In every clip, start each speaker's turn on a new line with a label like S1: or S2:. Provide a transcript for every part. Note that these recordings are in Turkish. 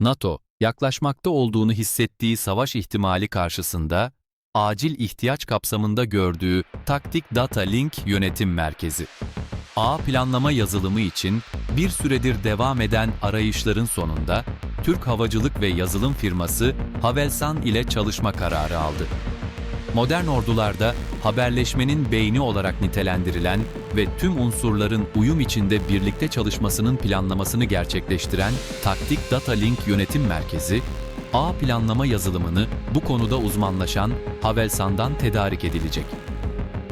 S1: NATO, yaklaşmakta olduğunu hissettiği savaş ihtimali karşısında, acil ihtiyaç kapsamında gördüğü Taktik Data Link Yönetim Merkezi. A planlama yazılımı için bir süredir devam eden arayışların sonunda Türk havacılık ve yazılım firması Havelsan ile çalışma kararı aldı. Modern ordularda haberleşmenin beyni olarak nitelendirilen ve tüm unsurların uyum içinde birlikte çalışmasının planlamasını gerçekleştiren Taktik Data Link Yönetim Merkezi, A planlama yazılımını bu konuda uzmanlaşan Havelsan'dan tedarik edilecek.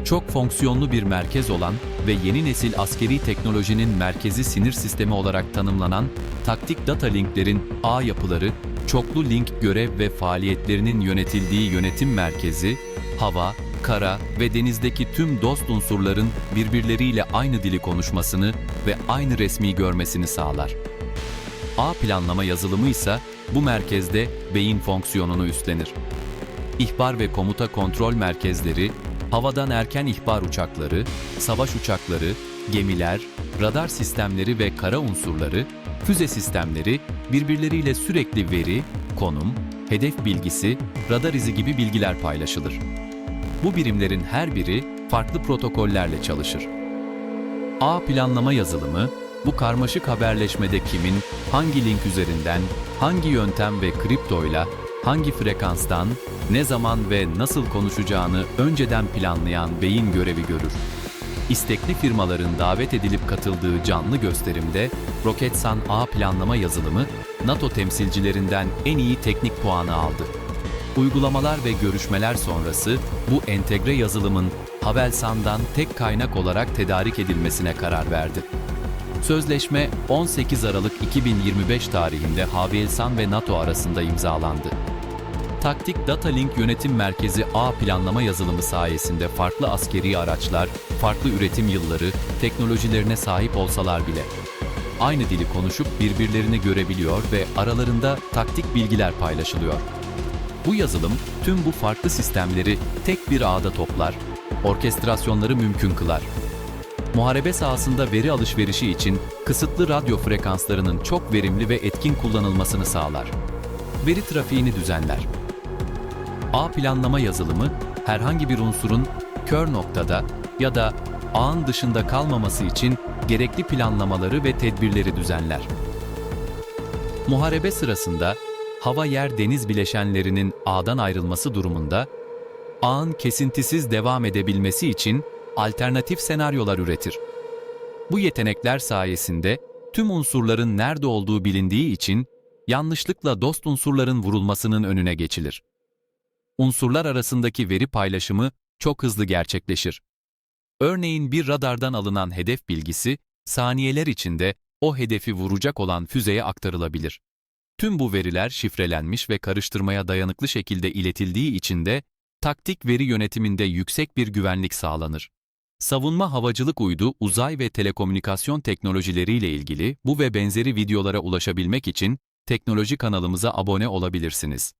S1: Çok fonksiyonlu bir merkez olan ve yeni nesil askeri teknolojinin merkezi sinir sistemi olarak tanımlanan taktik data linklerin ağ yapıları, çoklu link görev ve faaliyetlerinin yönetildiği yönetim merkezi, hava, kara ve denizdeki tüm dost unsurların birbirleriyle aynı dili konuşmasını ve aynı resmi görmesini sağlar. A planlama yazılımı ise bu merkezde beyin fonksiyonunu üstlenir. İhbar ve komuta kontrol merkezleri, havadan erken ihbar uçakları, savaş uçakları, gemiler, radar sistemleri ve kara unsurları, füze sistemleri birbirleriyle sürekli veri, konum, hedef bilgisi, radar izi gibi bilgiler paylaşılır. Bu birimlerin her biri farklı protokollerle çalışır. A planlama yazılımı, bu karmaşık haberleşmede kimin, hangi link üzerinden, hangi yöntem ve kriptoyla, hangi frekanstan, ne zaman ve nasıl konuşacağını önceden planlayan beyin görevi görür. İstekli firmaların davet edilip katıldığı canlı gösterimde Roketsan A planlama yazılımı NATO temsilcilerinden en iyi teknik puanı aldı. Uygulamalar ve görüşmeler sonrası bu entegre yazılımın Havelsan'dan tek kaynak olarak tedarik edilmesine karar verdi. Sözleşme 18 Aralık 2025 tarihinde Havelsan ve NATO arasında imzalandı. Taktik Data Link Yönetim Merkezi A planlama yazılımı sayesinde farklı askeri araçlar, farklı üretim yılları, teknolojilerine sahip olsalar bile aynı dili konuşup birbirlerini görebiliyor ve aralarında taktik bilgiler paylaşılıyor. Bu yazılım tüm bu farklı sistemleri tek bir ağda toplar, orkestrasyonları mümkün kılar. Muharebe sahasında veri alışverişi için kısıtlı radyo frekanslarının çok verimli ve etkin kullanılmasını sağlar. Veri trafiğini düzenler. A planlama yazılımı herhangi bir unsurun kör noktada ya da ağın dışında kalmaması için gerekli planlamaları ve tedbirleri düzenler. Muharebe sırasında hava yer deniz bileşenlerinin ağdan ayrılması durumunda ağın kesintisiz devam edebilmesi için alternatif senaryolar üretir. Bu yetenekler sayesinde tüm unsurların nerede olduğu bilindiği için yanlışlıkla dost unsurların vurulmasının önüne geçilir. Unsurlar arasındaki veri paylaşımı çok hızlı gerçekleşir. Örneğin bir radardan alınan hedef bilgisi saniyeler içinde o hedefi vuracak olan füzeye aktarılabilir. Tüm bu veriler şifrelenmiş ve karıştırmaya dayanıklı şekilde iletildiği için de taktik veri yönetiminde yüksek bir güvenlik sağlanır. Savunma havacılık uydu, uzay ve telekomünikasyon teknolojileriyle ilgili bu ve benzeri videolara ulaşabilmek için teknoloji kanalımıza abone olabilirsiniz.